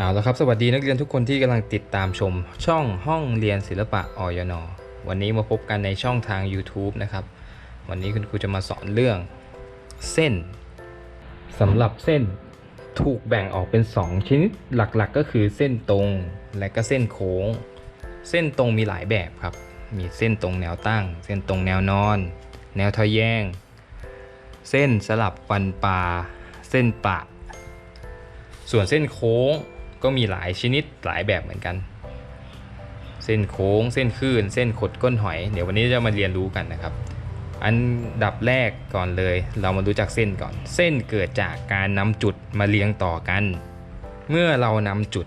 เอาละครับสวัสดีนักเรียนทุกคนที่กำลังติดตามชม ช่องห้องเรียนศิลปะออยนวันนี้มาพบกันในช่องทาง YouTube นะครับ วันนี้คุณครูจะมาสอนเรื่อง เส้นสำหรับเส้นถูกแบ่งออกเป็น 2 ชนิดหลักๆก็คือเส้นตรงและก็เส้นโค้ง เส้นตรงมีหลายแบบครับ มีเส้นตรงแนวตั้ง เส้นตรงแนวนอน แนวทะแยง เส้นสลับฟันปลาเส้นปะ ส่วนเส้นโค้ง ก็มีหลายชนิดหลายแบบเหมือนกัน เส้นโค้ง เส้นคลื่น เส้นขดก้นหอย เดี๋ยววันนี้จะมาเรียนรู้กันนะครับ อันดับแรกก่อนเลย เรามารู้จักเส้นก่อน เส้นเกิดจากการนำจุดมาเรียงต่อกัน เมื่อเรานำจุด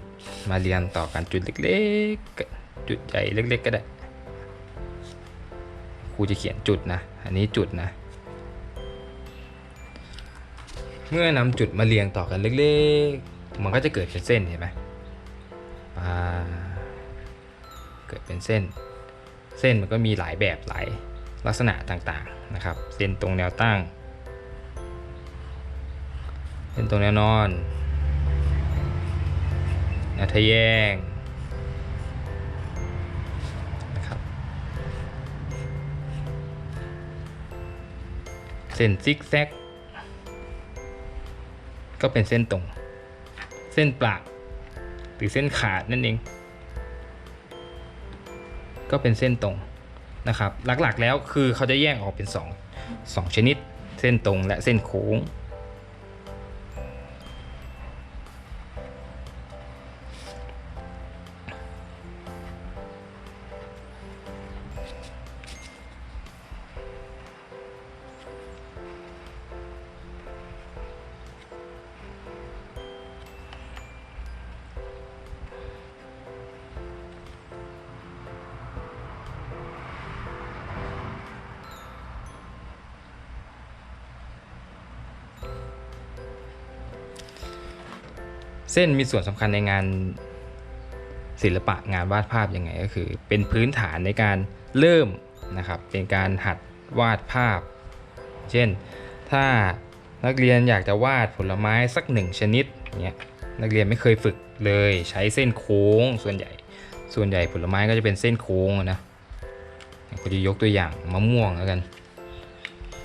มาเรียงต่อกันจุดเล็กๆ จุดใหญ่เล็ก ๆ ก็ได้ครูจะเขียนจุดนะ อันนี้จุดนะ เมื่อนำจุดมาเรียงต่อกันเล็กๆ มันก็จะเกิดเป็นเส้นเห็นไหมเกิดเป็นเส้น เส้นมันก็มีหลายแบบหลายลักษณะต่างๆนะครับ เส้นตรงแนวตั้ง เส้นตรงแนวนอนแนวทะแยงนะครับ เส้นซิกแซก ก็เป็นเส้นตรง เส้นปลาหรือเส้นขาดนั่นเอง ก็เป็นเส้นตรงนะครับ หลักๆแล้วคือเขาจะแยกออกเป็น 2 2 ชนิด เส้นตรงและเส้นโค้ง เส้นมีส่วนสำคัญในงานศิลปะงานวาดภาพยังไงก็คือ เป็นพื้นฐานในการเริ่มนะครับ เป็นการหัดวาดภาพ เช่น ถ้านักเรียนอยากจะวาดผลไม้สักหนึ่งชนิดเนี้ยนักเรียนไม่เคยฝึกเลยใช้เส้นโค้งส่วนใหญ่ ส่วนใหญ่ผลไม้ก็จะเป็นเส้นโค้งอะนะก็จะยกตัวอย่างมะม่วงแล้วกัน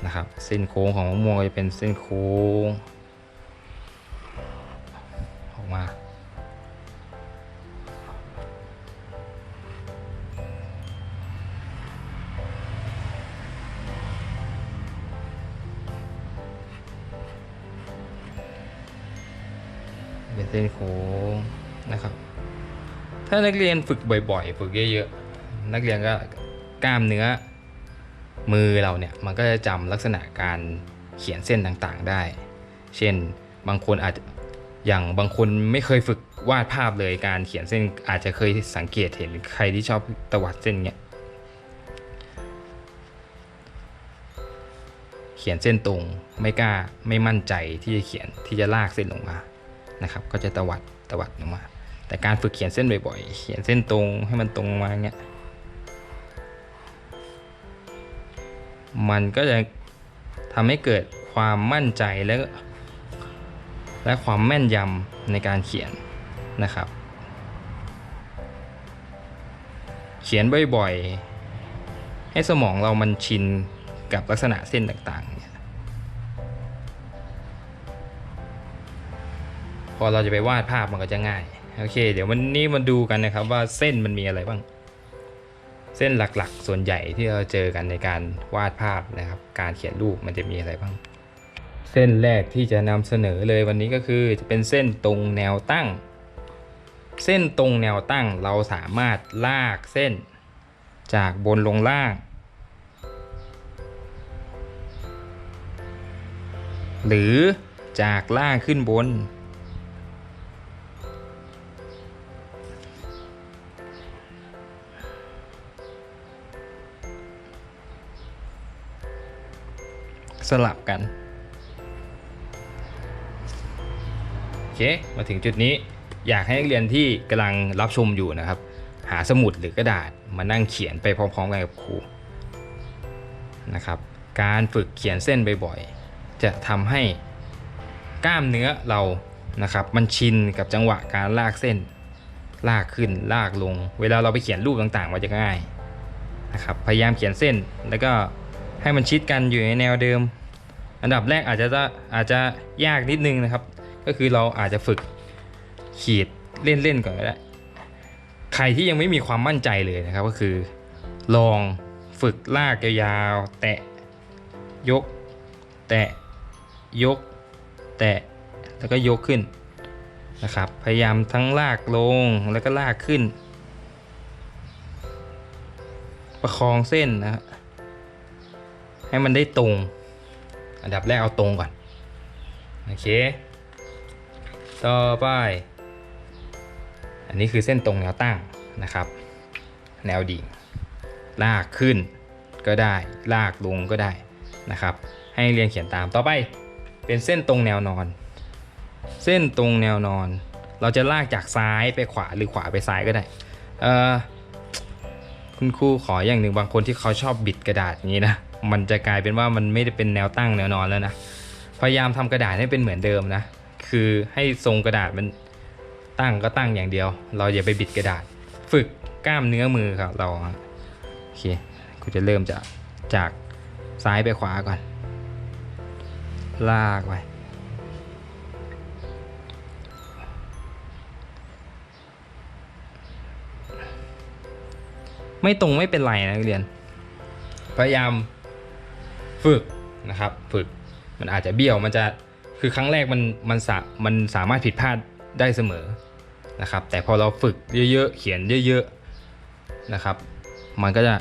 นะครับ เส้นโค้งของมะม่วงก็จะเป็นเส้นโค้ง เป็นเส้นโค้งนะครับ ถ้านักเรียนฝึกบ่อยๆ ฝึกเยอะๆ นักเรียนก็กล้ามเนื้อมือเราเนี่ยมันก็จะจำลักษณะการเขียนเส้นต่างๆได้ เช่นบางคนอาจจะอย่างบางคนไม่เคยฝึกวาดภาพเลยการเขียนเส้นอาจจะเคยสังเกตเห็นใครที่ชอบตวัดเส้นเนี้ยเขียนเส้นตรงไม่กล้าไม่มั่นใจที่จะเขียนที่จะลากเส้นลงมา นะครับ ก็จะตวัดตวัดลงมา แต่การฝึกเขียนเส้นบ่อยๆ เขียนเส้นตรงให้มันตรงมาเงี้ย มันก็จะทำให้เกิดความมั่นใจและและความแม่นยำในการเขียนนะครับ เขียนบ่อยๆ ให้สมองเรามันชินกับลักษณะเส้นต่างๆเนี่ย พอเราจะไปวาดภาพมันก็จะง่าย โอเค เดี๋ยววันนี้มาดูกันนะครับว่าเส้นมันมีอะไรบ้าง เส้นหลักๆ ส่วนใหญ่ที่เราเจอกันในการวาดภาพนะครับ การเขียนรูปมันจะมีอะไรบ้าง เส้นแรกที่จะนำเสนอเลยวันนี้ก็คือจะเป็นเส้นตรงแนวตั้ง เส้นตรงแนวตั้งเราสามารถลากเส้นจากบนลงล่าง หรือจากล่างขึ้นบน สลับกันโอเคมาถึงจุดนี้อยากให้นักเรียนที่กำลังรับชมอยู่นะครับ หาสมุดหรือกระดาษมานั่งเขียนไปพร้อมๆกันกับครูนะครับการฝึกเขียนเส้นบ่อยๆจะทำให้กล้ามเนื้อเรานะครับ มันชินกับจังหวะการลากเส้น ลากขึ้นลากลง เวลาเราไปเขียนรูปต่างๆมันจะง่ายนะครับพยายามเขียนเส้นแล้วก็ให้มันชิดกันอยู่ในแนวเดิม อันดับแรกอาจจะอาจจะยากนิดนึงนะครับ ก็คือเราอาจจะฝึกขีดเล่นๆก่อนก็ได้ใครที่ยังไม่มีความมั่นใจเลยนะครับ ก็คือ ลองฝึกลากยาวๆแตะยก แตะยก แตะแล้วก็ยกขึ้นนะครับ พยายามทั้งลากลงแล้วก็ลากขึ้น ประคองเส้นนะให้มันได้ตรง อันดับแรกเอาตรงก่อน โอเค ต่อไป อันนี้คือเส้นตรงแนวตั้งนะครับ แนวดิ่ง ลากขึ้นก็ได้ ลากลงก็ได้นะครับ ให้เรียนเขียนตาม ต่อไป เป็นเส้นตรงแนวนอน เส้นตรงแนวนอน เราจะลากจากซ้ายไปขวาหรือขวาไปซ้ายก็ได้ เออคุณครูขออย่างหนึ่งบางคนที่เขาชอบบิดกระดาษอย่างนี้นะ มันจะกลายเป็นว่ามันไม่ได้เป็นแนวตั้งแนวนอนแล้วนะ พยายามทำกระดาษให้เป็นเหมือนเดิมนะ คือให้ทรงกระดาษมันตั้งก็ตั้งอย่างเดียว เราอย่าไปบิดกระดาษ ฝึกกล้ามเนื้อมือครับเราโอเคกูจะเริ่มจากจากซ้ายไปขวาก่อน ลากไปไม่ตรงไม่เป็นไรนะนักเรียน พยายาม ฝึกนะครับ ฝึกมันอาจจะเบี้ยวมันจะคือครั้งแรกมันมันสามันสามารถผิดพลาดได้เสมอนะครับ แต่พอเราฝึกเยอะๆ เขียนเยอะๆนะครับ มันก็จะ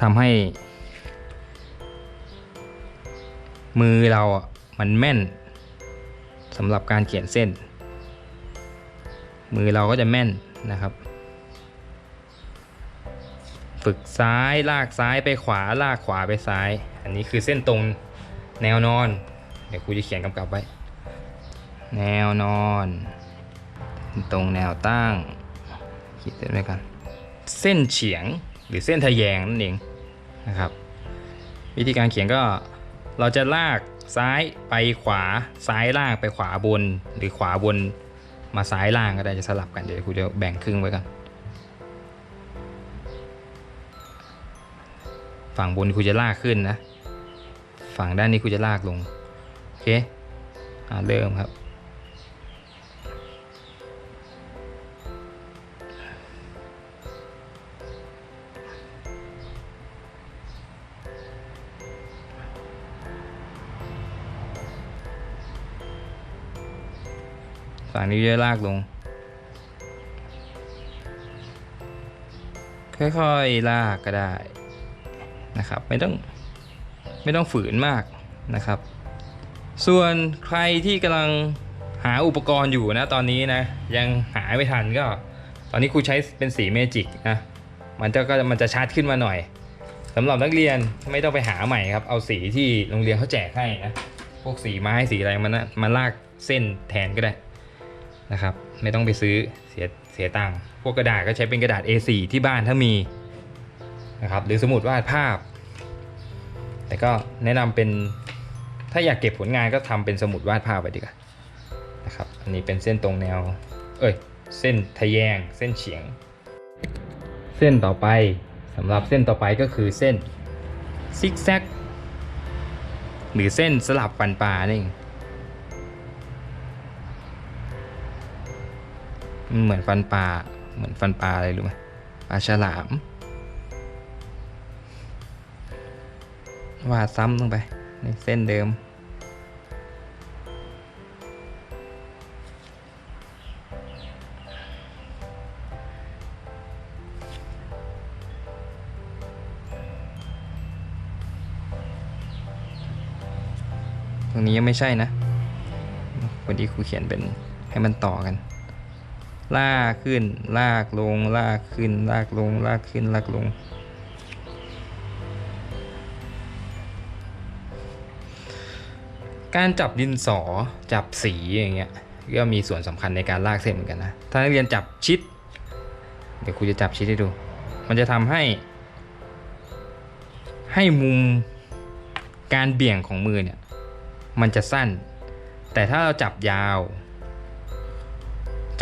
ทำให้ มือเราอะมันแม่นสำหรับการเขียนเส้น มือเราก็จะแม่นนะครับ ฝึกซ้ายลากซ้ายไปขวาลากขวาไปซ้าย อันนี้คือเส้นตรงแนวนอน เดี๋ยวครูจะเขียนกำกับไว้ แนวนอน ตรงแนวตั้งขีดเส้นไว้กัน เส้นเฉียงหรือเส้นทะแยงนั่นเองนะครับ วิธีการเขียนก็เราจะลากซ้ายไปขวาซ้ายล่างไปขวาบน หรือขวาบนมาซ้ายล่างก็ได้จะสลับกันเดี๋ยวครูจะแบ่งครึ่งไว้กัน ฝั่งบนครูจะลากขึ้นนะ ฝั่งด้านนี้ครูจะลากลง โอเคอ่าเริ่มครับ ฝั่งนี้จะลากลงค่อยๆ ลากก็ได้ นะครับไม่ต้องไม่ต้องฝืนมากนะครับ ส่วนใครที่กำลังหาอุปกรณ์อยู่นะตอนนี้นะยังหาไม่ทันก็ตอนนี้ครูใช้เป็นสีเมจิกนะมันจะก็มันจะชัดขึ้นมาหน่อยสำหรับนักเรียนไม่ต้องไปหาใหม่ครับเอาสีที่โรงเรียนเขาแจกให้นะพวกสีไม้สีอะไรมันนะมาลากเส้นแทนก็ได้นะครับ ไม่ต้องไปซื้อเสียเสียตังค์พวกกระดาษก็ใช้เป็นกระดาษ A4 ที่บ้านถ้ามี นะครับ หรือสมุดวาดภาพ แต่ก็แนะนำเป็นถ้าอยากเก็บผลงานก็ทำเป็นสมุดวาดภาพไปดีกว่านะครับ อันนี้เป็นเส้นตรงแนว เอ้ย เส้นทะแยง เส้นเฉียง เส้นต่อไปสำหรับเส้นต่อไปก็คือเส้นซิกแซกหรือเส้นสลับปันปลานี่เหมือนฟันปลา เหมือนฟันปลาอะไรรู้ไหมปลาฉลาม วาดซ้ำลงไปในเส้นเดิม ตรงนี้ยังไม่ใช่นะวันนี้ครูเขียนเป็นให้มันต่อกัน ลากขึ้น ลากลง ลากขึ้น ลากลง ลากขึ้น ลากลงก การจับดินสอจับสีอย่างเงี้ยก็มีส่วนสำคัญในการลากเส้นเหมือนกันนะ ถ้านักเรียนจับชิด เดี๋ยวครูจะจับชิดให้ดู มันจะทำให้ ให้มุมการเบี่ยงของมือเนี่ย มันจะสั้น แต่ถ้าเราจับยาว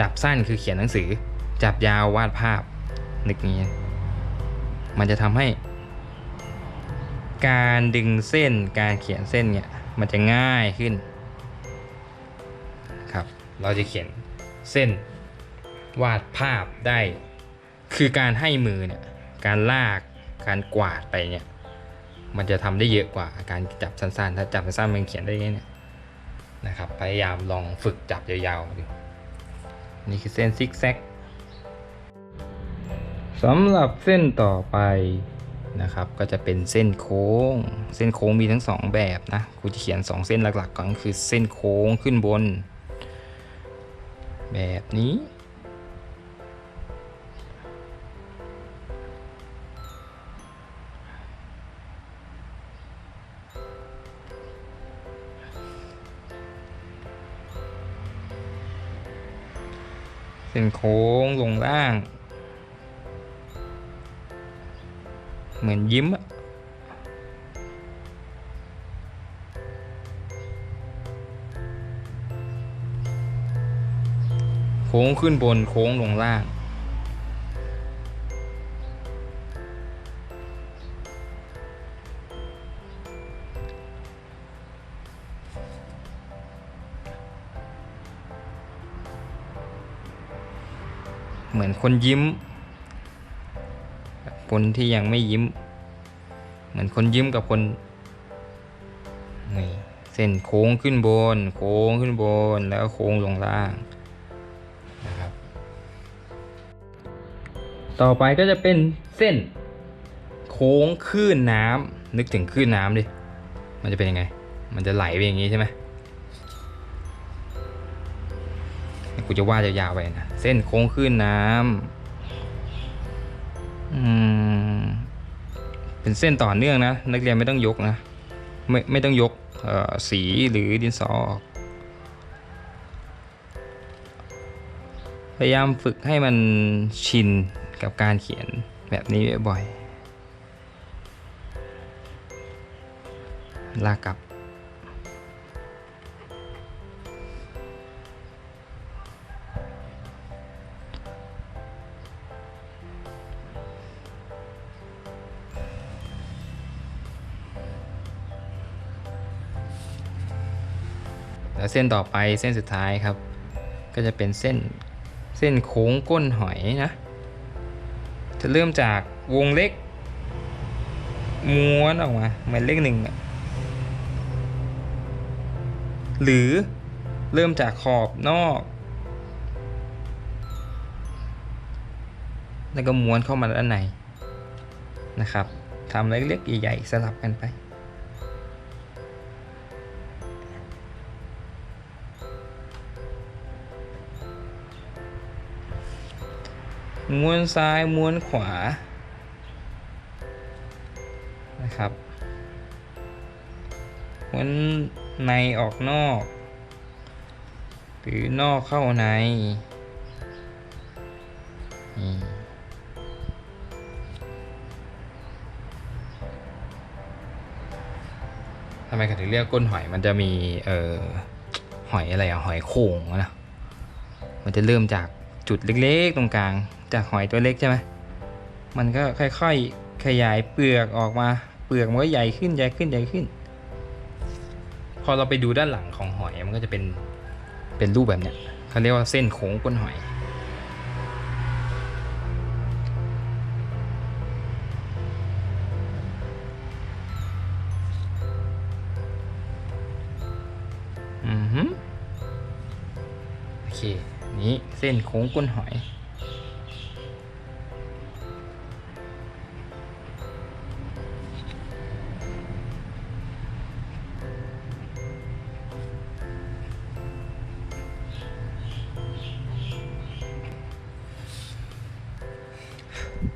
จับสั้นคือเขียนหนังสือ จับยาววาดภาพนึกงนี้ มันจะทำให้ การดึงเส้นการเขียนเส้นเนี่ย มันจะง่ายขึ้นครับ เราจะเขียนเส้นวาดภาพได้ คือการให้มือเนี่ยการลากการกวาดไปเนี่ยมันจะทำได้เยอะกว่าการจับสั้นๆ ถ้าจับสั้นๆมันเขียนได้แค่เนี่ยนะครับ พยายามลองฝึกจับยาวๆดูนี่คือเส้นซิกแซกสำหรับเส้นต่อไป นะครับ ก็จะเป็นเส้นโค้ง เส้นโค้งมีทั้งสองแบบนะครูจะเขียน 2 เส้นหลักๆก่อนคือเส้นโค้งขึ้นบน แบบนี้ เส้นโค้งลงล่าง เหมือนยิ้มอะโค้งขึ้นบนโค้งลงล่าง เหมือนคนยิ้ม คนที่ยังไม่ยิ้ม เหมือนคนยิ้มกับคนนี่เส้นโค้งขึ้นบน โค้งขึ้นบนแล้วโค้งลงล่างนะครับ ต่อไปก็จะเป็นเส้น โค้งคลื่นน้ำนึกถึงคลื่นน้ำดิมันจะเป็นยังไง มันจะไหลไปอย่างนี้ใช่ไหมกูจะวาดยาวๆไปนะ เส้นโค้งคลื่นน้ำ เป็นเส้นต่อเนื่องนะ นักเรียนไม่ต้องยกนะ ไม่ไม่ต้องยกสีหรือดินสอออก พยายามฝึกให้มันชินกับการเขียนแบบนี้บ่อยๆลากกลับ แล้วเส้นต่อไปเส้นสุดท้ายครับ ก็จะเป็นเส้นเส้นโค้งก้นหอยนะ จะเริ่มจากวงเล็ก ม้วนออกมาเหมือนเลขหนึ่งหรือเริ่มจากขอบนอก แล้วก็ม้วนเข้ามาด้านในนะครับทำเล็กๆใหญ่ๆสลับกันไป ม้วนซ้ายม้วนขวานะครับม้วนในออกนอก หรือนอกเข้าในทำไมเขาถึงเรียกก้นหอยมันจะมีเอ่อหอยอะไรอะหอยโข่งนะมันจะเริ่มจากจุดเล็กๆ ตรงกลาง จากหอยตัวเล็กใช่ไหมมันก็ค่อยๆขยายเปลือกออกมา เปลือกมันก็ใหญ่ขึ้นใหญ่ขึ้นใหญ่ขึ้น พอเราไปดูด้านหลังของหอยมันก็จะเป็นเป็นรูปแบบเนี้ยเขาเรียกว่าเส้นโค้งก้นหอย อือฮึโอเค นี้เส้นโค้งก้นหอย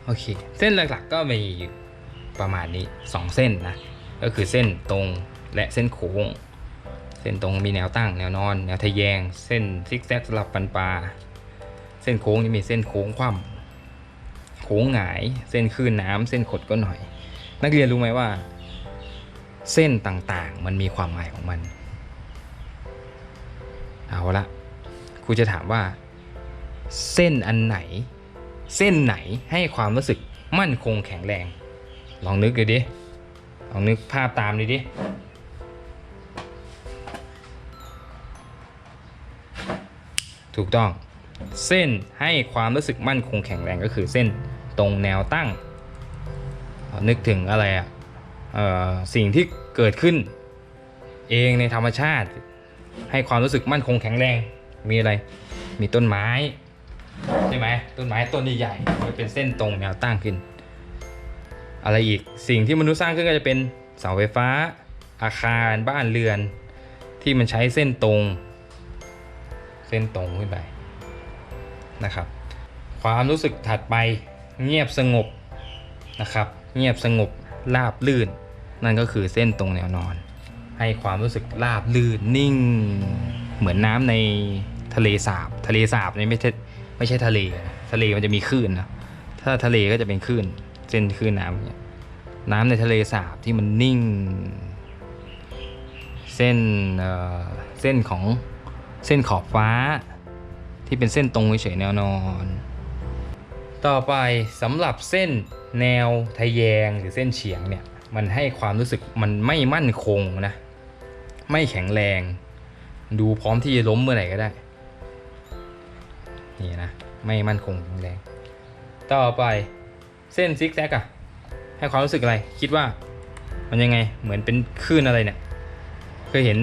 โอเค เส้นหลักๆก็มีอยู่ประมาณนี้ 2 เส้นนะ ก็คือเส้นตรงและเส้นโค้ง เส้นตรงมีแนวตั้ง แนวนอน แนวทะแยง เส้นซิกแซกสลับปันปลา เส้นโค้งนี่มีเส้นโค้งคว่ำโค้งหงาย เส้นคลื่นน้ำเส้นขดก็หน่อย นักเรียนรู้ไหมว่า เส้นต่างๆ มันมีความหมายของมัน เอาละครูจะถามว่า เส้นอันไหน เส้นไหนให้ความรู้สึกมั่นคงแข็งแรง ลองนึกดูดิลองนึกภาพตามดูดิถูกต้องเส้นให้ความรู้สึกมั่นคงแข็งแรงก็คือเส้นตรงแนวตั้ง นึกถึงอะไรอะเอ่อสิ่งที่เกิดขึ้น เองในธรรมชาติ ให้ความรู้สึกมั่นคงแข็งแรงมีอะไร มีต้นไม้ ใช่ไหมต้นไม้ต้นใหญ่ๆมันเป็นเส้นตรงแนวตั้งขึ้น อะไรอีกสิ่งที่มนุษย์สร้างขึ้นก็จะเป็นเสาไฟฟ้า อาคารบ้านเรือน ที่มันใช้เส้นตรง เส้นตรงขึ้นไปนะครับ ความรู้สึกถัดไปเงียบสงบนะครับ เงียบสงบราบลื่น นั่นก็คือเส้นตรงแนวนอน ให้ความรู้สึกราบลื่นนิ่ง เหมือนน้ำในทะเลสาบ ทะเลสาบนี่ไม่ใช่ ไม่ใช่ทะเล ทะเลมันจะมีคลื่นนะ ถ้าทะเลก็จะเป็นคลื่นเส้นคลื่นน้ำเนี่ยน้ำในทะเลสาบที่มันนิ่ง เส้นเอ่อเส้นของเส้นขอบฟ้า ที่เป็นเส้นตรงเฉยแนวนอน ต่อไปสำหรับเส้นแนวทะแยงหรือเส้นเฉียงเนี่ยมันให้ความรู้สึกมันไม่มั่นคงนะ ไม่แข็งแรง ดูพร้อมที่จะล้มเมื่อไหร่ก็ได้ นี่นะ ไม่มั่นคงแรงต่อไปเส้นซิกแซกอะให้ความรู้สึกอะไร คิดว่ามันยังไงเหมือนเป็นคลื่นอะไรเนี่ยเคยเห็น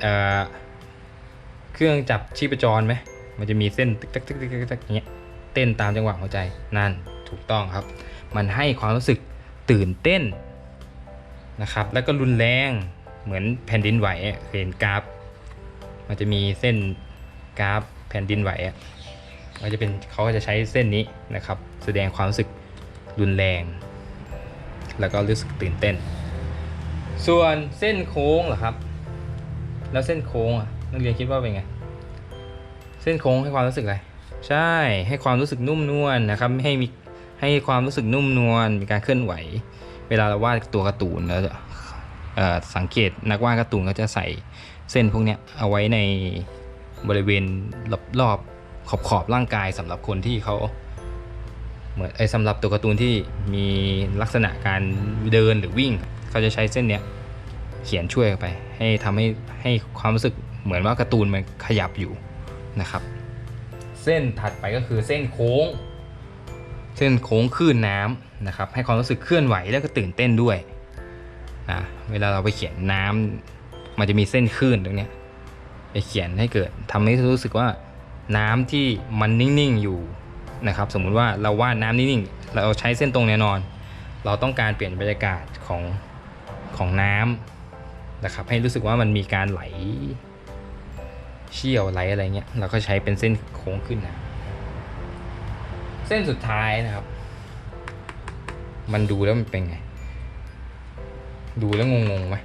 เเครื่องจับชีพจรไหมมันจะมีเส้นตึกตึกตึกตึกตึกตึกอย่างเงี้ยเต้นตามจังหวะหัวใจนั่นถูกต้องครับ มันให้ความรู้สึกตื่นเต้นนะครับ แล้วก็รุนแรงเหมือนแผ่นดินไหวเห็นกราฟ มันจะมีเส้นกราฟแผ่นดินไหวอะ ก็จะเป็นเขาก็จะใช้เส้นนี้นะครับ แสดงความรู้สึกรุนแรง แล้วก็รู้สึกตื่นเต้น ส่วนเส้นโค้งเหรอครับ แล้วเส้นโค้งอะนักเรียนคิดว่าเป็นไง เส้นโค้งให้ความรู้สึกอะไร ใช่ ให้ความรู้สึกนุ่มนวลนะครับ ให้มีให้ความรู้สึกนุ่มนวล มีการเคลื่อนไหว เวลาเราวาดตัวการ์ตูนแล้วเอ่อสังเกตนักวาดการ์ตูนก็จะใส่เส้นพวกนี้เอาไว้ในบริเวณรอบๆ ขอบขอบร่างกายสำหรับคนที่เขาเหมือนไอ้สำหรับตัวการ์ตูนที่มีลักษณะการเดินหรือวิ่ง เขาจะใช้เส้นเนี้ยเขียนช่วยไป ให้ทำให้ให้ความรู้สึกเหมือนว่าการ์ตูนมันขยับอยู่นะครับ เส้นถัดไปก็คือเส้นโค้ง เส้นโค้งคลื่นน้ำนะครับ ให้ความรู้สึกเคลื่อนไหวแล้วก็ตื่นเต้นด้วยนะเวลาเราไปเขียนน้ำมันจะมีเส้นคลื่นตรงเนี้ยไปเขียนให้เกิดทำให้รู้สึกว่า น้ำที่มันนิ่งๆอยู่นะครับสมมุติว่าเราวาดน้ำนิ่งๆเราใช้เส้นตรงแน่นอน เราต้องการเปลี่ยนบรรยากาศของของน้ำนะครับให้รู้สึกว่ามันมีการไหลเชี่ยวไหลอะไรเงี้ยเราก็ใช้เป็นเส้นโค้งขึ้นนะเส้นสุดท้ายนะครับ มันดูแล้วมันเป็นไง ดูแล้วงงๆไหม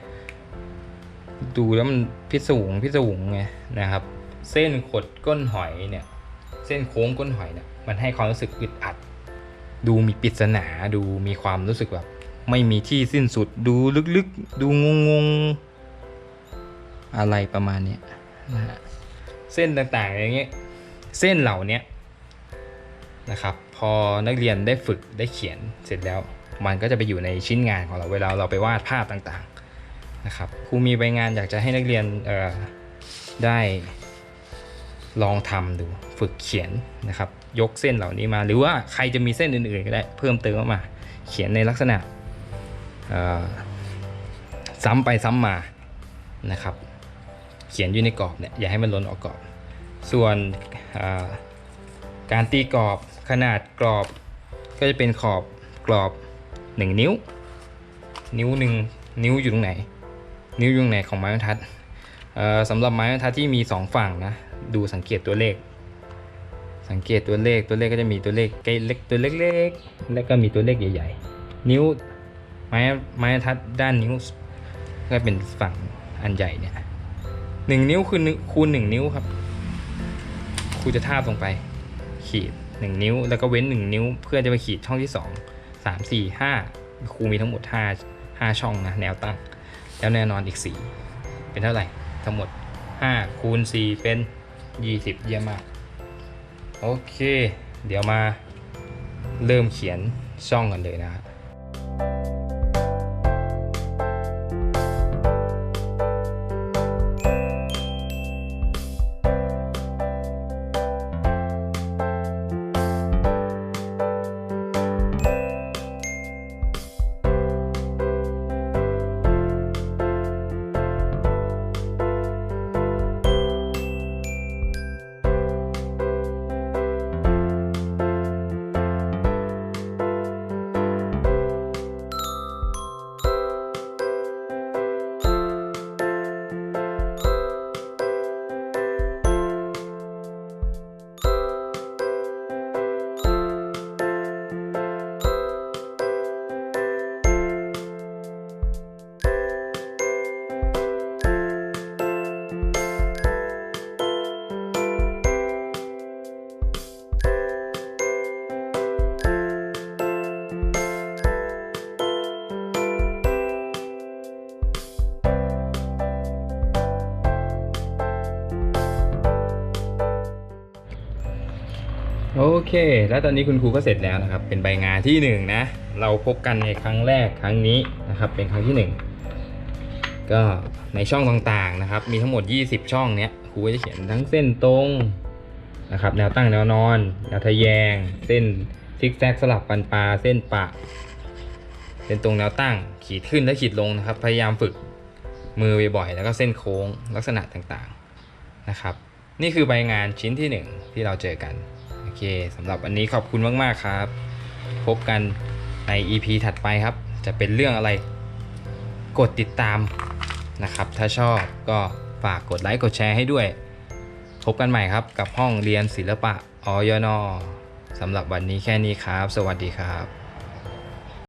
ดูแล้วมันพิศวงพิศวงไงนะครับ เส้นขดก้นหอยเนี่ย เส้นโค้งก้นหอยเนี่ย มันให้ความรู้สึกอึดอัด ดูมีปริศนาดูมีความรู้สึกแบบ ไม่มีที่สิ้นสุด ดูลึกๆ ดูงงๆ อะไรประมาณนี้นะฮะเส้นต่างๆอย่างเงี้ยเส้นเหล่านี้นะครับ พอนักเรียนได้ฝึกได้เขียนเสร็จแล้ว มันก็จะไปอยู่ในชิ้นงานของเราเวลาเราไปวาดภาพต่างๆนะครับครูมีใบงานอยากจะให้นักเรียนเอ่อได้ ลองทำดูฝึกเขียนนะครับ ยกเส้นเหล่านี้มา หรือว่าใครจะมีเส้นอื่นๆก็ได้เพิ่มเติมเข้ามา เขียนในลักษณะซ้ำไปซ้ำมานะครับ เขียนอยู่ในกรอบเนี่ยอย่าให้มันล้นออกกรอบ ส่วนการตีกรอบขนาดกรอบ ก็จะเป็นขอบกรอบ 1 นิ้ว นิ้วหนึ่งนิ้วอยู่ตรงไหน นิ้วอยู่ตรงไหนของไม้บรรทัด สำหรับไม้บรรทัดที่มี 2 ฝั่งนะ ดูสังเกตตัวเลข สังเกตตัวเลขตัวเลขก็จะมีตัวเลขเล็กตัวเล็กๆแล้วก็มีตัวเลขใหญ่ ๆ นิ้วไม้ไม้บรรทัดด้านนิ้วก็เป็นฝั่งอันใหญ่เนี่ยหนึ่งนิ้วคือคูณหนึ่งนิ้วครับครูจะทาบลงไป ขีดหนึ่งนิ้ว แล้วก็เว้นหนึ่งนิ้ว เพื่อจะไปขีดช่องที่สองสามสี่ห้าครูมีทั้งหมดห้าห้าช่องนะแนวตั้ง แล้วแน่นอนอีกสี่เป็นเท่าไหร่ ทั้งหมด 5 คูณ 4 เป็น 20 เยี่ยมมาก โอเค เดี๋ยวมาเริ่มเขียนช่องกันเลยนะครับ เค แล้วตอนนี้คุณครูก็เสร็จแล้วนะครับ เป็นใบงานที่หนึ่งนะ เราพบกันในครั้งแรกครั้งนี้นะครับ เป็นครั้งที่หนึ่งก็ในช่องต่างๆนะครับ มีทั้งหมด 20 ช่องเนี้ย ครูก็จะเขียนทั้งเส้นตรงนะครับ แนวตั้งแนวนอน แนวทะแยง เส้นซิกแซกสลับปันปลา เส้นปะเส้นตรงแนวตั้ง ขีดขึ้นและขีดลงนะครับ พยายามฝึกมือบ่อยๆ แล้วก็เส้นโค้งลักษณะต่างๆนะครับ นี่คือใบงานชิ้นที่หนึ่งที่เราเจอกัน เคสำหรับวันนี้ขอบคุณมาก ๆ ครับ พบกันใน EP ถัดไปครับ จะเป็นเรื่องอะไร กดติดตามนะครับ ถ้าชอบก็ฝากกดไลค์กดแชร์ให้ด้วย พบกันใหม่ครับกับห้องเรียนศิลปะอยนสำหรับวันนี้แค่นี้ครับ สวัสดีครับ